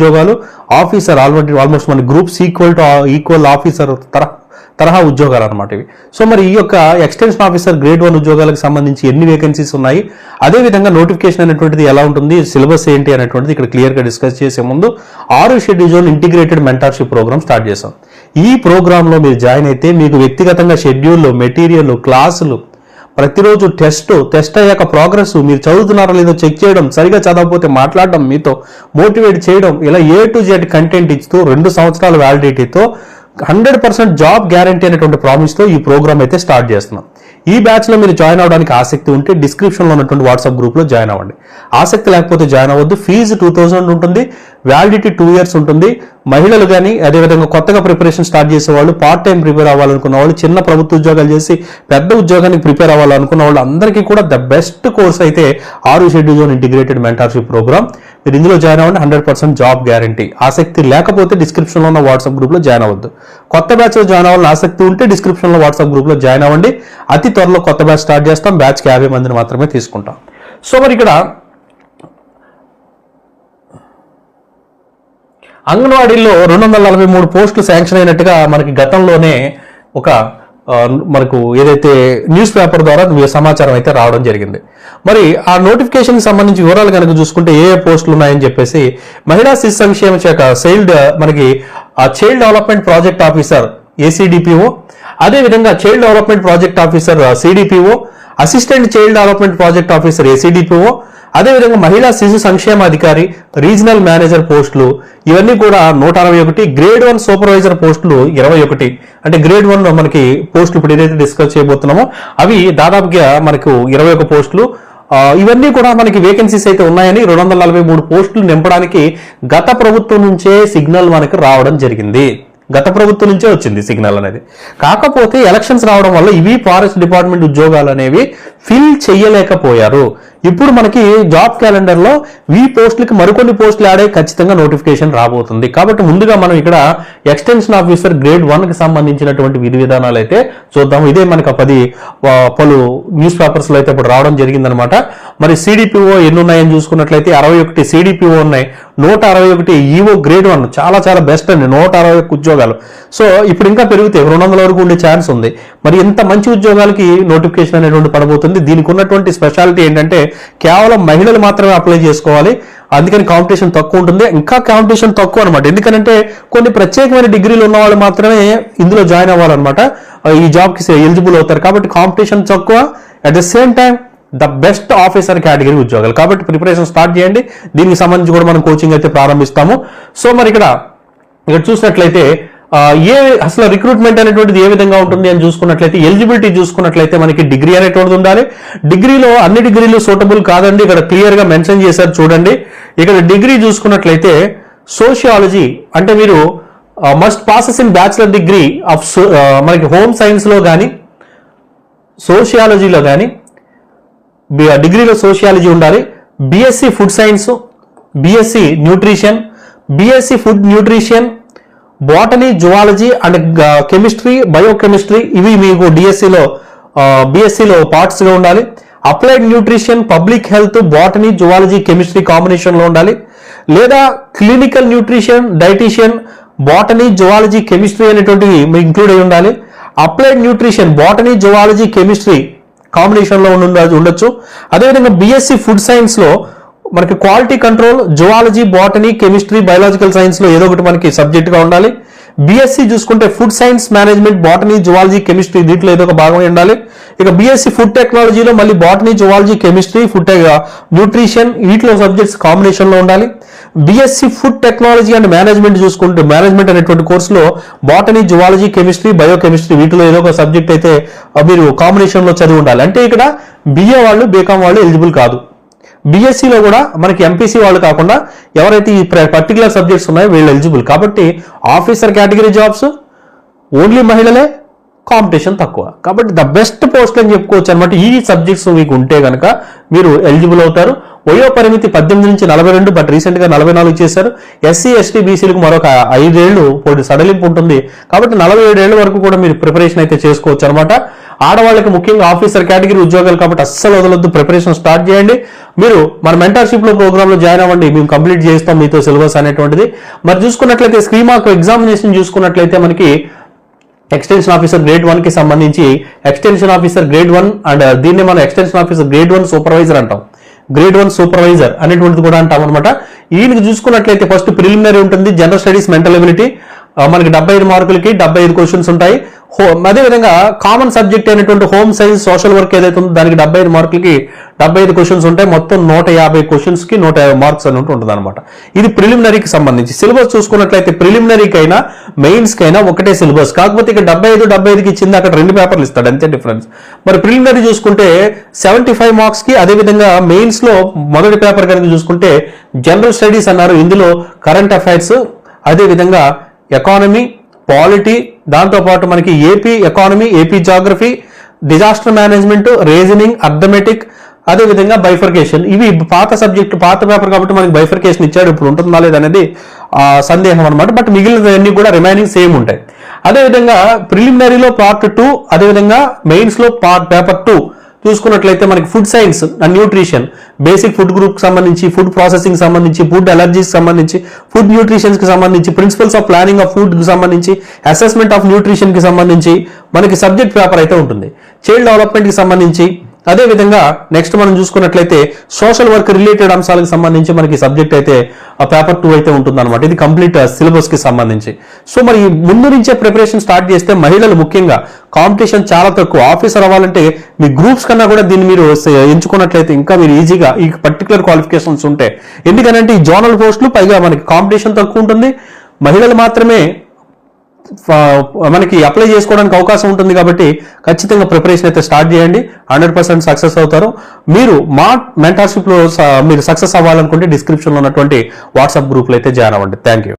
ఉద్యోగాలు officer already almost మన groups equal to equal officer తరహా తరహా ఉద్యోగాలు అనమాట ఇవి. సో మరి ఈ యొక్క ఎక్స్టెన్షన్ ఆఫీసర్ గ్రేడ్ వన్ ఉద్యోగాలకు సంబంధించి ఎన్ని వేకెన్సీస్ ఉన్నాయి? అదేవిధంగా నోటిఫికేషన్ అనేటువంటిది ఎలా ఉంటుంది? సిలబస్ ఏంటి అనేటువంటిది ఇక్కడ క్లియర్గా డిస్కస్ చేసే ముందు ఆరు schedule integrated mentorship program start చేసాం ఈ ప్రోగ్రాంలో మీరు జాయిన్ అయితే మీకు వ్యక్తిగతంగా షెడ్యూల్ మెటీరియల్ క్లాసులు ప్రతిరోజు టెస్ట్ టెస్ట్ అయ్యాక ప్రోగ్రెస్ మీరు చదువుతున్నారో లేదో చెక్ చేయడం సరిగా చదవకపోతే మాట్లాడడం మీతో మోటివేట్ చేయడం ఇలా ఏ టు జెడ్ కంటెంట్ ఇస్తూ రెండు సంవత్సరాల వ్యాలిడిటీతో హండ్రెడ్ పర్సెంట్ జాబ్ గ్యారంటీ అనేటువంటి ప్రామిస్తో ఈ ప్రోగ్రామ్ అయితే స్టార్ట్ చేస్తున్నాం. ఈ బ్యాచ్లో మీరు జాయిన్ అవడానికి ఆసక్తి ఉంటే డిస్క్రిప్షన్లో ఉన్నటువంటి వాట్సాప్ గ్రూప్లో జాయిన్ అవ్వండి. ఆసక్తి లేకపోతే జాయిన్ అవ్వద్దు. ఫీజు టూ థౌజండ్ ఉంటుంది. వ్యాలిడిటీ టూ ఇయర్స్ ఉంటుంది. మహిళలు కానీ అదేవిధంగా కొత్తగా ప్రిపరేషన్ స్టార్ట్ చేసే వాళ్ళు పార్ట్ టైం ప్రిపేర్ అవ్వాలనుకున్న వాళ్ళు చిన్న ప్రభుత్వ ఉద్యోగాలు చేసి పెద్ద ఉద్యోగానికి ప్రిపేర్ అవ్వాలనుకున్న వాళ్ళు అందరికీ కూడా ద బెస్ట్ కోర్స్ అయితే ఆరు schedule zone integrated mentorship program మీరు ఇందులో జాయిన్ అవ్వండి హండ్రెడ్ పర్సెంట్ జాబ్ గ్యారంటీ ఆసక్తి లేకపోతే డిస్క్రిప్షన్లో ఉన్న వాట్సాప్ గ్రూప్లో జాయిన్ అవ్వద్దు. కొత్త బ్యాచ్లో జాయిన్ అవ్వాలని ఆసక్తి ఉంటే డిస్క్రిప్షన్లో వాట్సాప్ గ్రూప్లో జాయిన్ అవ్వండి. అతి త్వరలో కొత్త బ్యాచ్ స్టార్ట్ చేస్తాం బ్యాచ్కి యాభై మందిని మాత్రమే తీసుకుంటాం. సో మరి ఇక్కడ అంగన్వాడీల్లో రెండు వందల నలభై మూడు పోస్టులు శాంక్షన్ అయినట్టుగా మనకి గతంలోనే ఒక మనకు ఏదైతే న్యూస్ పేపర్ ద్వారా సమాచారం అయితే రావడం జరిగింది. మరి ఆ నోటిఫికేషన్కి సంబంధించి వివరాలు కనుక చూసుకుంటే ఏ ఏ పోస్టులు ఉన్నాయని చెప్పేసి మహిళా శిశు సంక్షేమ శాఖ చైల్డ్ మనకి ఆ child development project officer ACDPO అదేవిధంగా child development project officer CDPO assistant child development project officer ACDPO అదేవిధంగా మహిళా శిశు సంక్షేమ అధికారి రీజనల్ మేనేజర్ పోస్టులు ఇవన్నీ కూడా నూట అరవై ఒకటి గ్రేడ్ వన్ సూపర్వైజర్ పోస్టులు ఇరవై ఒకటి. అంటే గ్రేడ్ వన్ మనకి పోస్టులు ఇప్పుడు ఏదైతే డిస్కస్ చేయబోతున్నామో అవి దాదాపుగా మనకు ఇరవై ఒక పోస్టులు. ఇవన్నీ కూడా మనకి వేకెన్సీస్ అయితే ఉన్నాయని రెండు వందల నలభై మూడు పోస్టులు నింపడానికి గత ప్రభుత్వం నుంచే సిగ్నల్ మనకు రావడం జరిగింది. గత ప్రభుత్వం నుంచే వచ్చింది సిగ్నల్ అనేది. కాకపోతే ఎలక్షన్స్ రావడం వల్ల ఇవి ఫారెస్ట్ డిపార్ట్మెంట్ ఉద్యోగాలు అనేవి ఫిల్ చేయలేకపోయారు ఇప్పుడు మనకి జాబ్ క్యాలెండర్లో ఈ పోస్టులకి మరికొన్ని పోస్టులు ఆడే ఖచ్చితంగా నోటిఫికేషన్ రాబోతుంది. కాబట్టి ముందుగా మనం ఇక్కడ ఎక్స్టెన్షన్ ఆఫీసర్ గ్రేడ్ వన్కి సంబంధించినటువంటి విధి విధానాలు అయితే చూద్దాం. ఇదే మనకి పది పలు న్యూస్ పేపర్స్లో అయితే ఇప్పుడు రావడం జరిగిందనమాట. మరి సిడిపిఓ ఎన్ని ఉన్నాయని చూసుకున్నట్లయితే అరవై ఒకటి సిడిపిఓ ఉన్నాయి. నూట అరవై ఒకటి ఈఓ గ్రేడ్ వన్ చాలా చాలా బెస్ట్ అండి. నూట అరవై ఒక్క ఉద్యోగాలు. సో ఇప్పుడు ఇంకా పెరిగితే రెండు వందల వరకు ఉండే ఛాన్స్ ఉంది. మరి ఇంత మంచి ఉద్యోగాలకి నోటిఫికేషన్ అనేటువంటి పడబోతుంది. దీనికి ఉన్నటువంటి స్పెషాలిటీ ఏంటంటే కేవలం మహిళలు మాత్రమే అప్లై చేసుకోవాలి. అందుకని కాంపిటీషన్ తక్కువ ఉంటుంది. ఇంకా కాంపిటీషన్ తక్కువ అనమాట ఎందుకంటే కొన్ని ప్రత్యేకమైన డిగ్రీలు ఉన్న వాళ్ళు మాత్రమే ఇందులో జాయిన్ అవ్వాలన్నమాట. ఈ జాబ్కి ఎలిజిబుల్ అవుతారు. కాబట్టి కాంపిటీషన్ తక్కువ. At the same time the best officer category ఉద్యోగాలు. కాబట్టి ప్రిపరేషన్ స్టార్ట్ చేయండి. దీనికి సంబంధించి కూడా మనం కోచింగ్ అయితే ప్రారంభిస్తాము. సో మరి ఇక్కడ ఇక్కడ చూసినట్లయితే ఏ అసలు రిక్రూట్మెంట్ అనేటువంటిది ఏ విధంగా ఉంటుంది అని చూసుకున్నట్లయితే ఎలిజిబిలిటీ చూసుకున్నట్లయితే మనకి డిగ్రీ అనేటువంటిది ఉండాలి. డిగ్రీలో అన్ని డిగ్రీలు సూటబుల్ కాదండి. ఇక్కడ క్లియర్గా మెన్షన్ చేశారు చూడండి. ఇక్కడ డిగ్రీ చూసుకున్నట్లయితే సోషియాలజీ అంటే మీరు must passes in bachelor degree of మనకి హోమ్ సైన్స్లో కానీ సోషియాలజీలో కానీ డిగ్రీలో సోషియాలజీ ఉండాలి. BSc food science BSc nutrition BSc food nutrition botany zoology and chemistry biochemistry ఇవి మీకు డిఎస్సిలో బీఎస్సీలో పార్ట్స్గా ఉండాలి. Applied nutrition public health botany zoology chemistry కాంబినేషన్లో ఉండాలి. లేదా clinical nutrition dietician botany zoology chemistry అనేటువంటివి ఇంక్లూడ్ అయి ఉండాలి. Applied nutrition botany zoology chemistry కాంబినేషన్లో ఉండొచ్చు. అదేవిధంగా బీఎస్సీ ఫుడ్ సైన్స్లో మనకి quality control zoology botany chemistry biological సైన్స్లో ఏదో ఒకటి మనకి సబ్జెక్ట్గా ఉండాలి. బీఎస్సీ చూసుకుంటే food science management botany zoology chemistry దీంట్లో ఏదో ఒక భాగమై ఉండాలి. ఇక బీఎస్సీ ఫుడ్ టెక్నాలజీలో మళ్ళీ botany zoology chemistry food nutrition వీటిలో సబ్జెక్ట్స్ కాంబినేషన్లో ఉండాలి BSc food technology and management చూసుకుంటే మేనేజ్మెంట్ అనేటువంటి కోర్సులో బాటనీ జువాలజీ కెమిస్ట్రీ బయోకెమిస్ట్రీ వీటిలో ఏదో ఒక సబ్జెక్ట్ అయితే మీరు కాంబినేషన్లో చదివి ఉండాలి. అంటే ఇక్కడ బిఏ వాళ్ళు బీకామ్ వాళ్ళు ఎలిజిబుల్ కాదు. బీఎస్సీలో కూడా మనకి ఎంపీసీ వాళ్ళు కాకుండా ఎవరైతే ఈ పర్టికులర్ సబ్జెక్ట్స్ ఉన్నాయో వీళ్ళు ఎలిజిబుల్ కాబట్టి ఆఫీసర్ కేటగిరీ జాబ్స్ ఓన్లీ మహిళలే కాంపిటీషన్ తక్కువ. కాబట్టి ద బెస్ట్ పోస్ట్ అని చెప్పుకోవచ్చు అనమాట ఈ సబ్జెక్ట్స్ మీకు ఉంటే కనుక మీరు ఎలిజిబుల్ అవుతారు. వయో పరిమితి పద్దెనిమిది నుంచి నలభై రెండు బట్ రీసెంట్గా నలభై నాలుగు చేశారు. ఎస్సీ ఎస్టీ బీసీలకు మరొక ఐదేళ్ళు సడలింపు ఉంటుంది. కాబట్టి నలభై ఏడేళ్ళ వరకు కూడా మీరు ప్రిపరేషన్ అయితే చేసుకోవచ్చు అనమాట ఆడవాళ్ళకి ముఖ్యంగా ఆఫీసర్ కేటగిరీ ఉద్యోగాలు కాబట్టి అస్సలు వదలొద్దు. ప్రిపరేషన్ స్టార్ట్ చేయండి. మీరు మన మెంటర్షిప్లో ప్రోగ్రామ్లో జాయిన్ అవ్వండి. మేము కంప్లీట్ చేస్తాం మీతో సిలబస్ అనేటువంటిది. మరి చూసుకున్నట్లయితే స్క్రీమాక్ ఎగ్జామినేషన్ చూసుకున్నట్లయితే మనకి ఎక్స్టెన్షన్ ఆఫీసర్ గ్రేడ్ వన్కి సంబంధించి extension officer grade one and దీన్ని మనం extension officer grade one supervisor అంటాం. గ్రేడ్ వన్ సూపర్వైజర్ అనేటువంటిది కూడా అంటాం అనమాట ఈయనకి చూసుకున్నట్లయితే ఫస్ట్ ప్రిలిమినరీ ఉంటుంది. జనరల్ స్టడీస్ మెంటల్ ఎబిలిటీ మనకి డెబ్బై ఐదు మార్కులకి డెబ్బై ఐదు క్వశ్చన్స్ ఉంటాయి. హో అదేవిధంగా కామన్ సబ్జెక్ట్ అయినటువంటి హోమ్ సైన్స్ సోషల్ వర్క్ ఏదైతే ఉందో దానికి డెబ్బై ఐదు మార్కులకి డెబ్బై ఐదు క్వశ్చన్స్ ఉంటాయి. మొత్తం నూట యాభై క్వశ్చన్స్కి నూట యాభై మార్క్స్ అన్నట్టు ఉంటుంది అనమాట ఇది ప్రిలిమినరీకి సంబంధించి. సిలబస్ చూసుకున్నట్లయితే ప్రిలిమినరీకి అయినా మెయిన్స్కి అయినా ఒకటే సిలబస్ కాకపోతే ఇక్కడ డెబ్బై ఐదు డెబ్బై ఐదుకి ఇచ్చింది అక్కడ రెండు పేపర్లు ఇస్తాడు. అంతే డిఫరెన్స్ మరి ప్రిలిమినరీ చూసుకుంటే సెవెంటీ ఫైవ్ మార్క్స్కి అదేవిధంగా మెయిన్స్లో మొదటి పేపర్ కనుక చూసుకుంటే జనరల్ స్టడీస్ అన్నారు. ఇందులో కరెంట్ అఫైర్స్ అదేవిధంగా ఎకానమీ పాలిటీ దాంతోపాటు మనకి AP economy AP geography disaster management reasoning arithmetic అదేవిధంగా బైఫర్కేషన్ ఇవి పాత సబ్జెక్టు పాత పేపర్ కాబట్టి మనకి బైఫర్కేషన్ ఇచ్చాడు ఇప్పుడు ఉంటుందా లేదనేది సందేహం అనమాట బట్ మిగిలినవన్నీ కూడా రిమైనింగ్ సేమ్ ఉంటాయి. అదేవిధంగా ప్రిలిమినరీలో పార్ట్ టూ అదేవిధంగా మెయిన్స్లో పార్ట్ పేపర్ టూ చూసుకున్నట్లయితే మనకి food science and nutrition basic food group సంబంధించి ఫుడ్ ప్రాసెసింగ్ సంబంధించి ఫుడ్ అలర్జీకి సంబంధించి ఫుడ్ న్యూట్రిషన్స్కి సంబంధించి ప్రిన్సిపల్స్ ఆఫ్ ప్లానింగ్ ఆఫ్ ఫుడ్కి సంబంధించి అసెస్మెంట్ ఆఫ్ న్యూట్రిషన్కి సంబంధించి మనకి సబ్జెక్ట్ పేపర్ అయితే ఉంటుంది. చైల్డ్ డెవలప్మెంట్కి సంబంధించి అదేవిధంగా నెక్స్ట్ మనం చూసుకున్నట్లయితే సోషల్ వర్క్ రిలేటెడ్ అంశాలకు సంబంధించి మనకి సబ్జెక్ట్ అయితే ఆ పేపర్ టూ అయితే ఉంటుంది అనమాట ఇది కంప్లీట్ సిలబస్కి సంబంధించి. సో మరి ముందు నుంచే ప్రిపరేషన్ స్టార్ట్ చేస్తే మహిళలు ముఖ్యంగా కాంపిటీషన్ చాలా తక్కువ. ఆఫీసర్ అవ్వాలంటే మీ గ్రూప్స్ కన్నా కూడా దీన్ని మీరు ఎంచుకున్నట్లయితే ఇంకా మీరు ఈజీగా ఈ పర్టికులర్ క్వాలిఫికేషన్స్ ఉంటాయి ఎందుకనంటే ఈ జోనల్ పోస్టులు పైగా మనకి కాంపిటీషన్ తక్కువ ఉంటుంది. మహిళలు మాత్రమే మనకి అప్లై చేసుకోవడానికి అవకాశం ఉంటుంది కాబట్టి ఖచ్చితంగా ప్రిపరేషన్ అయితే స్టార్ట్ చేయండి. హండ్రెడ్ పర్సెంట్ సక్సెస్ అవుతారు. మీరు మా మెంటర్షిప్లో మీరు సక్సెస్ అవ్వాలనుకుంటే డిస్క్రిప్షన్లో ఉన్నటువంటి వాట్సాప్ గ్రూప్లో అయితే జాయిన్ అవ్వండి. Thank you